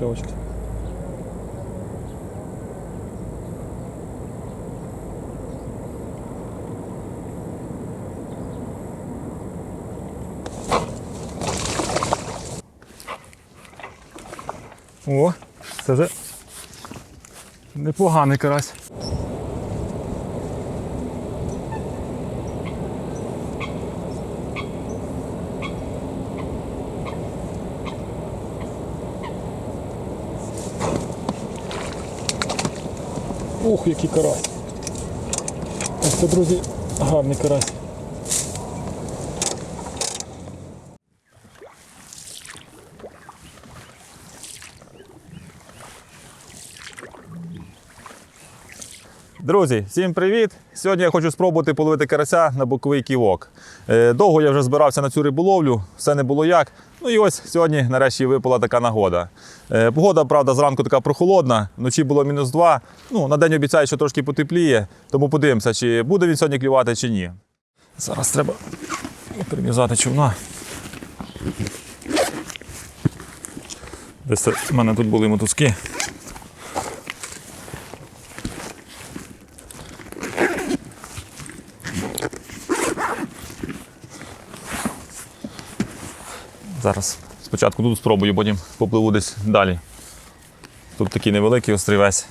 покльовочки. О, це непоганий карась. Ух, який карась. Ось це, друзі, гарний карась. Друзі, всім привіт! Сьогодні я хочу спробувати половити карася на боковий ківок. Е, Довго я вже збирався на цю риболовлю, все не було як. Ну і ось сьогодні нарешті випала така нагода. Е, Погода, правда, зранку така прохолодна, вночі було мінус 2. Ну, на день обіцяють, що трошки потепліє, тому подивимося, чи буде він сьогодні клювати, чи ні. Зараз треба прив'язати човна. Десь в мене тут були мотузки. Зараз спочатку тут спробую, потім попливу десь далі. Тут такий невеликий острівець.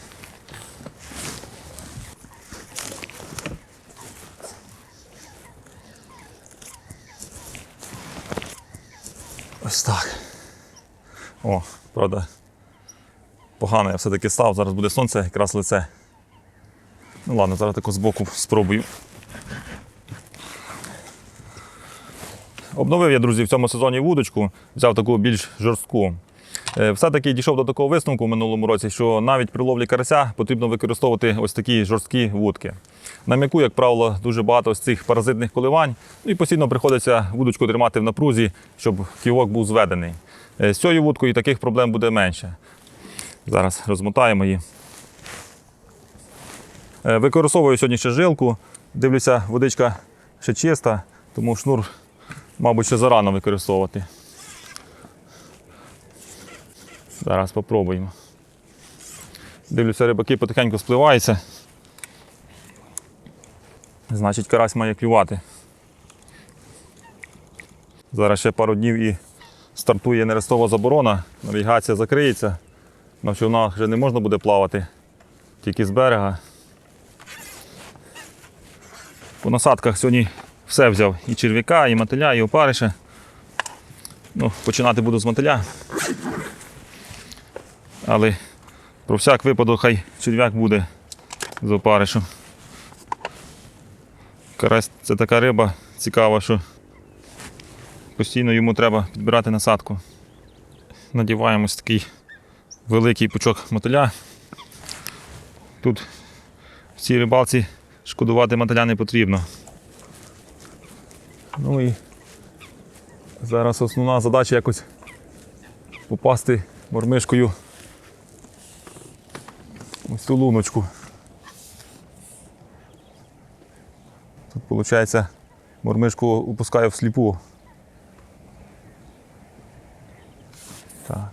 Ось так. О, правда. Погано я все-таки став, зараз буде сонце, якраз лице. Ну ладно, зараз тако збоку спробую. Обновив я, друзі, в цьому сезоні вудочку, взяв таку більш жорстку. Е, Все-таки дійшов до такого висновку в минулому році, що навіть при ловлі карася потрібно використовувати ось такі жорсткі вудки. На м'яку, як правило, дуже багато ось цих паразитних коливань, ну і постійно приходиться вудочку тримати в напрузі, щоб ківок був зведений. Е, З цією вудкою таких проблем буде менше. Зараз розмотаємо її. Е, Використовую сьогодні ще жилку. Дивлюся, водичка ще чиста, тому шнур мабуть, ще зарано використовувати. Зараз спробуємо. Дивлюся, рибаки потихеньку спливаються. Значить, карась має клювати. Зараз ще пару днів і стартує нерестова заборона, навігація закриється. На човнах вже не можна буде плавати, тільки з берега. По насадках сьогодні все взяв. І черв'яка, і мотиля, і опариша. Ну, починати буду з мотиля. Але про всяк випадок хай черв'як буде з опаришу. Карась це така риба цікава, що постійно йому треба підбирати насадку. Надіваємо ось такий великий пучок мотиля. Тут в цій рибалці шкодувати мотиля не потрібно. Ну і зараз основна задача якось попасти мормишкою ось цю луночку. Тут, виходить, мормишку упускаю всліпу. Так.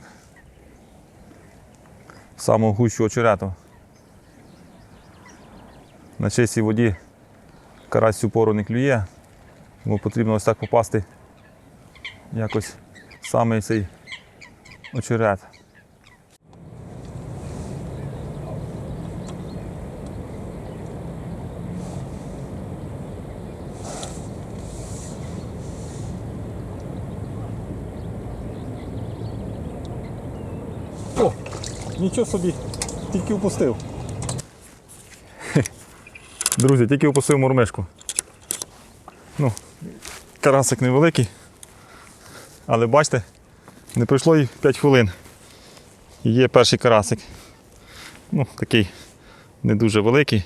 В Саму гущу очерету. На чистій воді карась цю пору не клює. Тому потрібно ось так попасти якось в самий цей очерет. О, нічого собі, тільки впустив. Друзі, тільки опустив мурмишку. Ну, карасик невеликий. Але бачите, не пройшло і 5 хвилин. І є перший карасик. Ну, такий не дуже великий.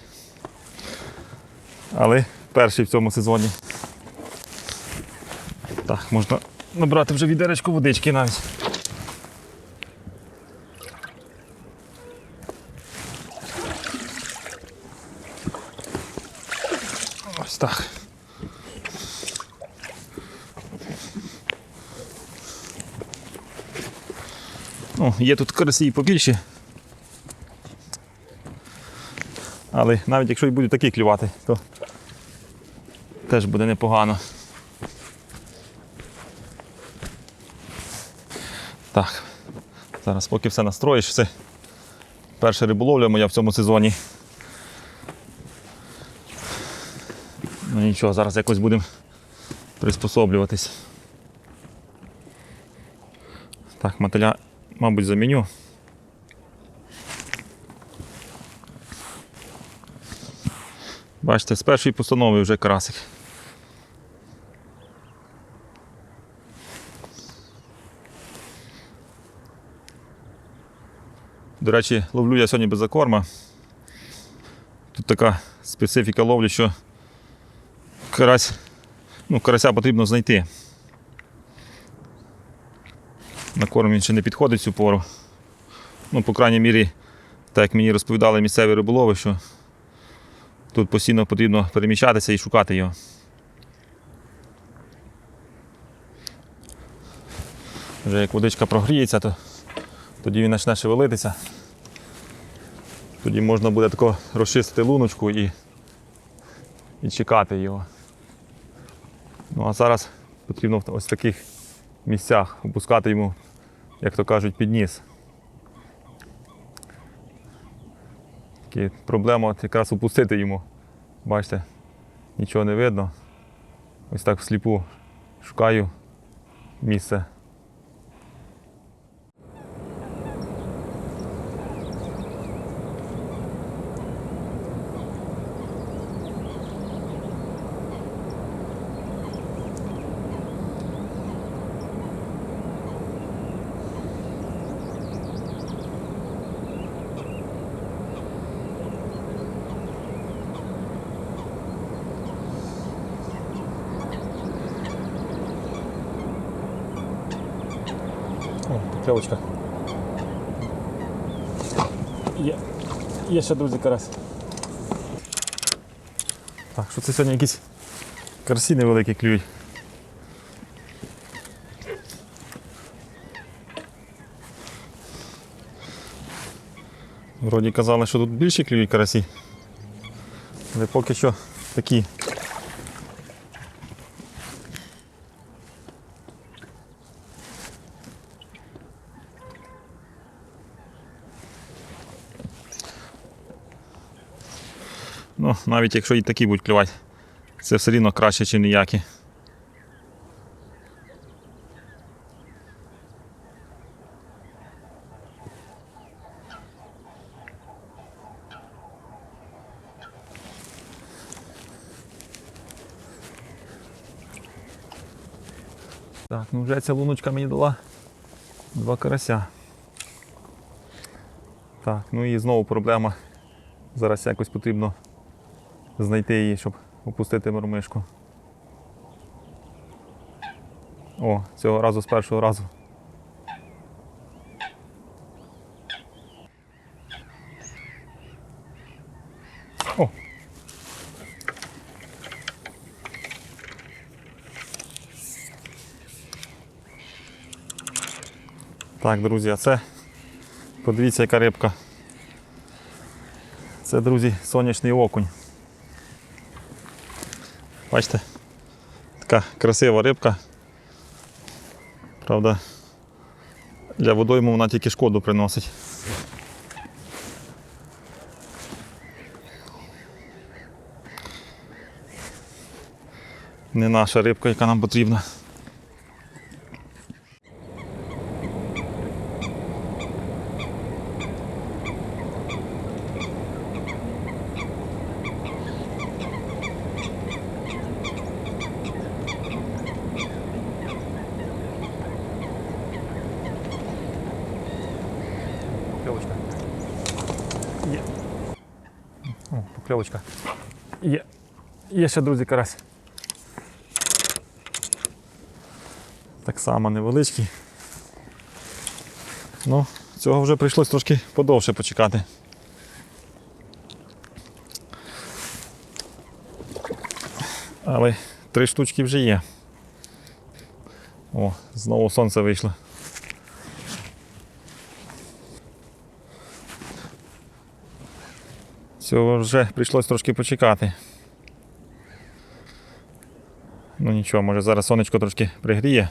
Але перший в цьому сезоні. Так, можна набрати вже відеречко водички навіть. Ось так. Ну, є тут карасі і побільші. Але навіть якщо і будуть такі клювати, то теж буде непогано. Так. Зараз поки все настроїш, все. Перша риболовля моя в цьому сезоні. Ну нічого, зараз якось будемо приспособлюватись. Так, мотиля, мабуть, заміню. Бачите, з першої постанови вже карасик. До речі, ловлю я сьогодні без закорма. Тут така специфіка ловлі, що карась, ну, карася потрібно знайти. На корм він ще не підходить цю пору. Ну, по крайній мірі, так як мені розповідали місцеві риболови, що тут постійно потрібно переміщатися і шукати його. Вже як водичка прогріється, то тоді він почне шевелитися. Тоді можна буде тако розчистити луночку і, і чекати його. Ну а зараз потрібно в ось таких місцях опускати йому, як то кажуть, підніс. Такі проблема якраз опустити йому. Бачите, нічого не видно. Ось так всліпу шукаю місце. О, покльовочка. Є. Є ще, друзі, карась. Так, що це сьогодні якісь карасі невеликі клюють. Вроді казали, що тут більші клюють карасі. Але поки що такі. Ну, навіть якщо і такі будуть клювати, це все рівно краще, ніж ніякі. Так, ну вже ця луночка мені дала два карася. Так, ну і знову проблема. Зараз якось потрібно знайти її, щоб опустити мормишку. О, цього разу з першого разу. О! Так, друзі, а це подивіться, яка рибка. Це, друзі, сонячний окунь. Бачите? Така красива рибка. Правда, для водойму вона тільки шкоду приносить. Не наша рибка, яка нам потрібна. Покльовочка. Є. О. Є. Є ще, друзі, карась. Так само невеличкий. Ну, цього вже прийшлось трошки подовше почекати. Але три штучки вже є. О, знову сонце вийшло. Цього вже прийшлось трошки почекати. Ну нічого, може зараз сонечко трошки пригріє.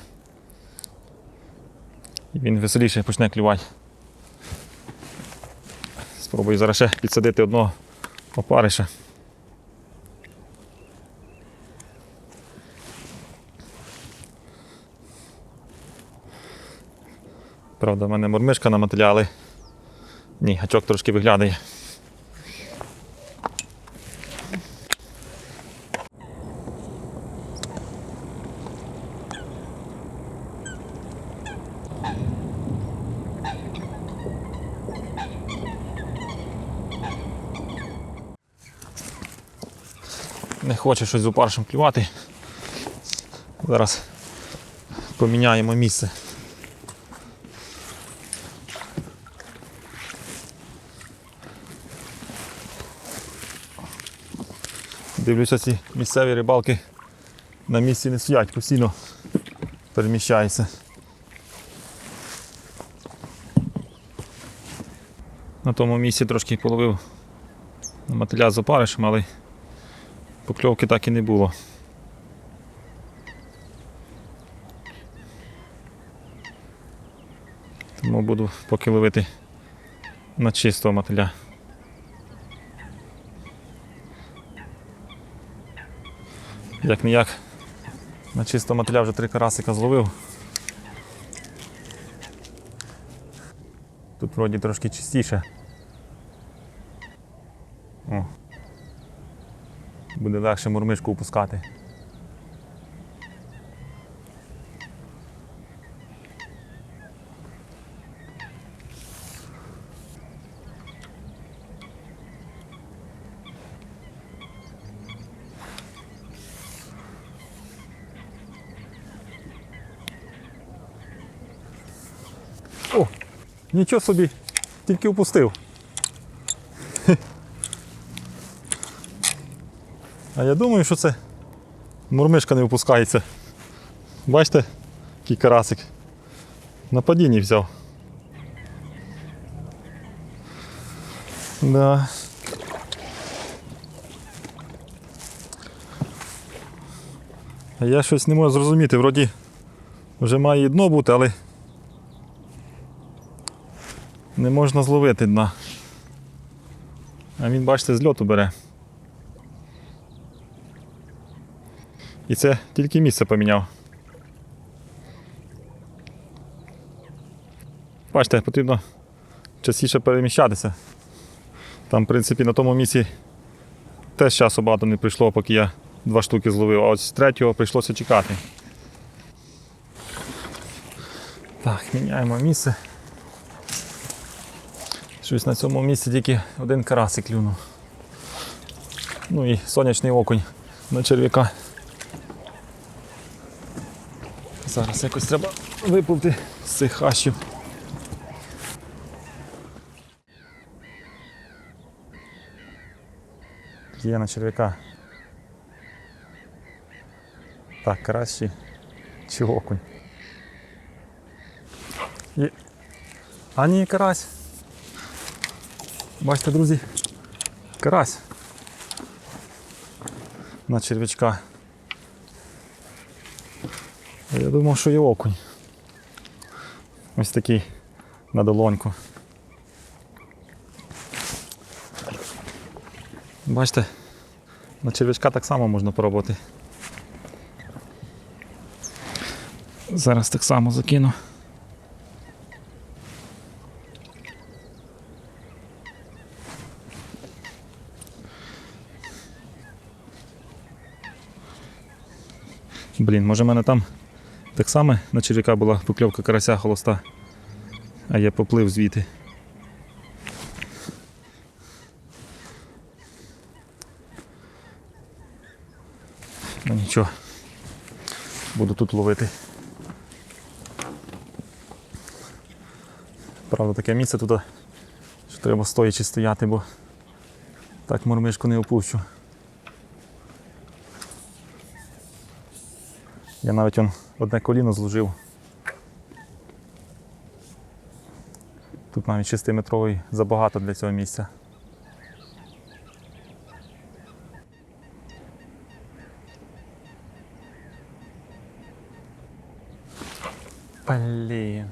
І він веселіше почне клювати. Спробую зараз ще підсадити одного опариша. Правда, в мене мормишка на але ні, гачок трошки виглядає. Хоче щось з опаришем клювати. Зараз поміняємо місце. Дивлюся, ці місцеві рибалки на місці не стоять, постійно переміщаються. На тому місці трошки половив мотиля з опаришем, але покльовки так і не було. Тому буду поки ловити на чистого мотиля. Як ніяк на чистого мотиля вже три карасика зловив. Тут вроді трошки чистіше. О. Буде легше мурмишку опускати. О, нічого собі, тільки опустив. А я думаю, що це мурмишка не випускається. Бачите, який карасик. На падінні взяв. Да. Я щось не можу зрозуміти, вроді вже має дно бути, але не можна зловити дна. А він, бачите, з льоту бере. І це тільки місце поміняв. Бачите, потрібно частіше переміщатися. Там, в принципі, на тому місці теж часу багато не прийшло, поки я два штуки зловив, а з третього прийшлося чекати. Так, міняємо місце. Щось на цьому місці тільки один карасик клюнув. Ну і сонячний окунь на черв'яка. Зараз якось треба випливти з цих хащів. Є на черв'яка. Так, кращий чи окунь. І... А ні, карась. Бачите, друзі, карась на черв'ячка. Я думав, що є окунь. Ось такий на долоньку. Бачите, на черв'ячка так само можна пробувати. Зараз так само закину. Блін, може в мене там так само на черв'яка була покльовка карася холоста, а я поплив звідти. Ну нічого, буду тут ловити. Правда, таке місце туди, що треба стоячи стояти, бо так мормишку не опущу. Я навіть он одне коліно зложив. Тут навіть 6-метровий забагато для цього місця. Блін.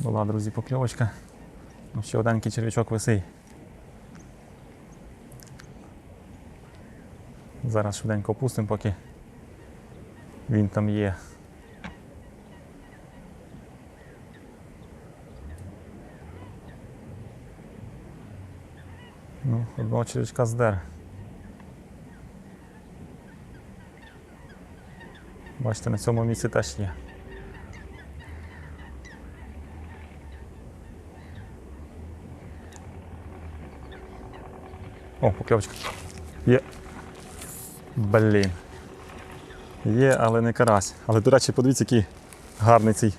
Була, друзі, покльовочка. Ну, ще оденький червячок висий. Зараз швиденько опустимо, поки він там є. Ну, одного червячка здер. Бачите, на цьому місці теж є. О, покльовочка. Є. Блін. Є, але не карась. Але, до речі, подивіться, який гарний цей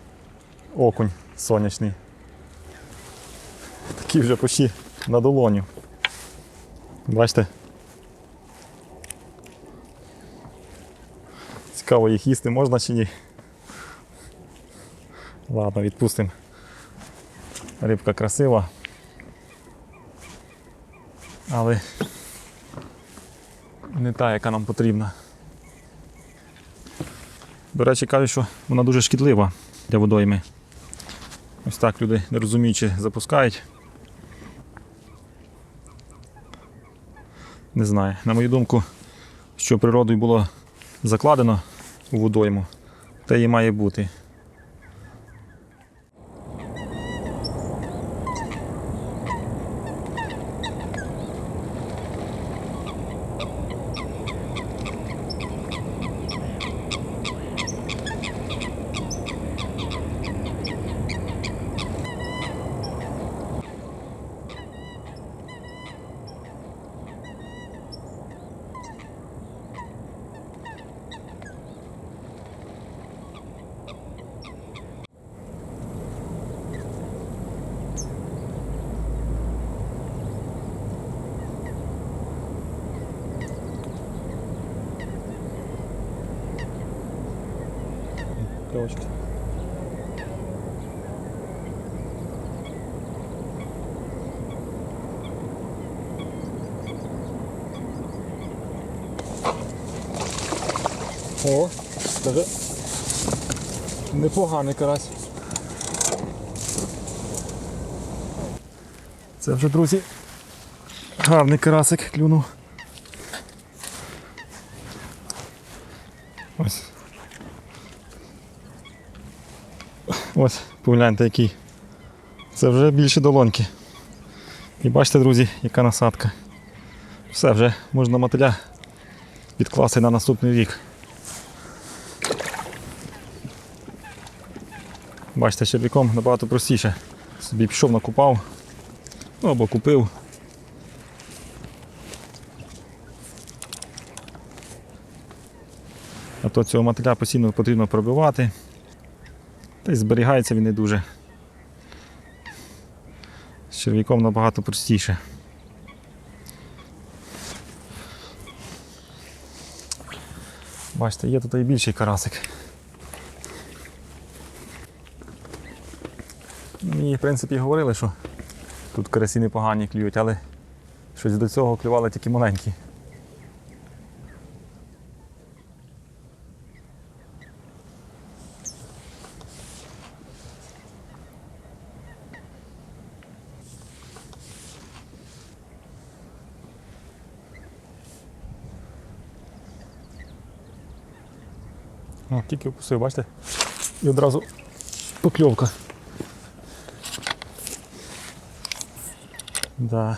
окунь сонячний. Такий вже почти на долоню. Бачите? Цікаво, їх їсти можна чи ні. Ладно, відпустимо. Рибка красива. Але не та, яка нам потрібна. До речі, кажуть, що вона дуже шкідлива для водойми. Ось так люди не розуміючи запускають. Не знаю. На мою думку, що природою було закладено у водойму, те і має бути. Кльовочка. О, даже непоганий карась. Це вже, друзі, гарний карасик клюнув. Ось, погляньте який. Це вже більше долоньки. І бачите, друзі, яка насадка. Все, вже можна мотиля відкласти на наступний рік. Бачите, черв'яком набагато простіше. Собі пішов, накупав. Ну або купив. А то цього мотиля постійно потрібно пробивати. Та й зберігається він не дуже. З черв'яком набагато простіше. Бачите, є тут і більший карасик. Мені, в принципі, говорили, що тут карасі непогані клюють, але щось до цього клювали тільки маленькі. Тільки опустив, бачите? І одразу покльовка. Да.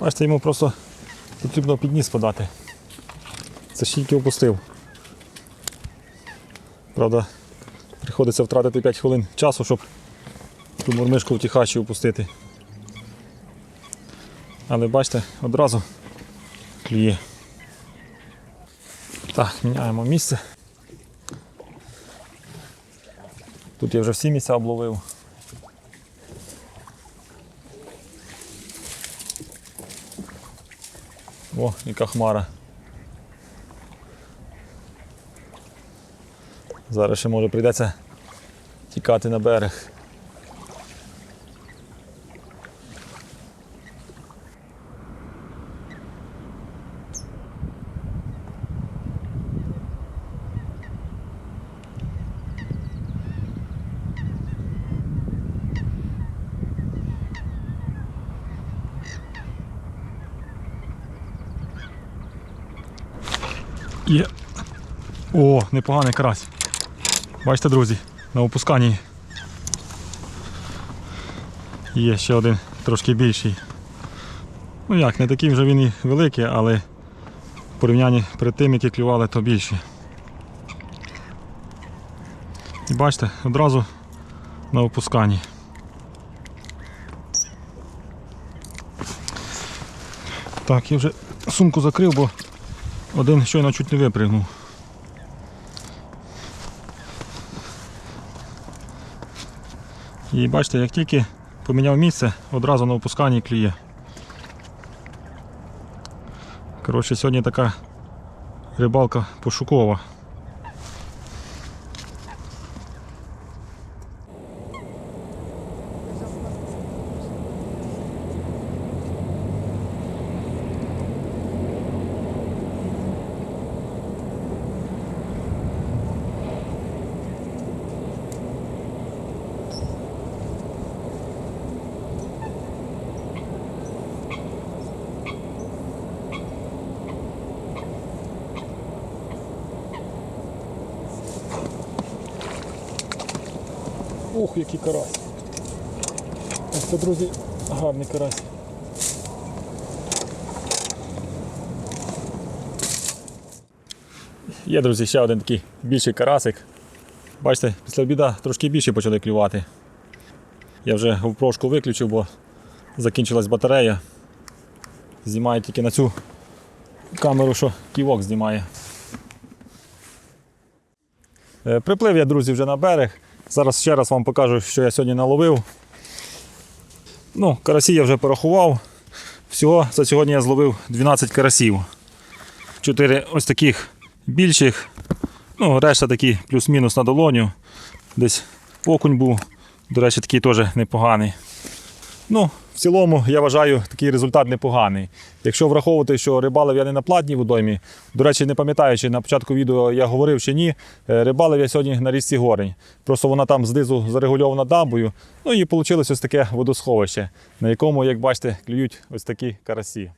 Бачите, йому просто потрібно під ніс подати. Це ж тільки опустив. Правда, приходиться втратити 5 хвилин часу, щоб ту мурмишку в тіхачі опустити. Але бачите, одразу клює. Так, міняємо місце. Тут я вже всі місця обловив. О, яка хмара. Зараз ще може прийдеться тікати на берег. Є. О, непоганий карась. Бачите, друзі, на опусканні. Є ще один трошки більший. Ну як, не такий вже він і великий, але в порівнянні перед тим, які клювали, то більші. І бачите, одразу на опусканні. Так, я вже сумку закрив, бо один щойно чуть не випригнув. І бачите, як тільки поміняв місце, одразу на опусканні клює. Коротше, сьогодні така рибалка пошукова. Який карась. Ось це, друзі, гарний карась. Є, друзі, ще один такий більший карасик. Бачите, після обіда трошки більше почали клювати. Я вже GoPro виключив, бо закінчилась батарея. Знімаю тільки на цю камеру, що ківок знімає. Е, Приплив я, друзі, вже на берег. Зараз ще раз вам покажу, що я сьогодні наловив. Ну, карасі я вже порахував. Всього за сьогодні я зловив 12 карасів. 4 ось таких більших. Ну, решта такі плюс-мінус на долоню. Десь окунь був. До речі, такий теж непоганий. Ну, в цілому, я вважаю, такий результат непоганий. Якщо враховувати, що рибалив я не на платній водоймі, до речі, не пам'ятаю, чи на початку відео я говорив чи ні, е, рибалив я сьогодні на річці Горень. Просто вона там знизу зарегульована дамбою. Ну і вийшло ось таке водосховище, на якому, як бачите, клюють ось такі карасі.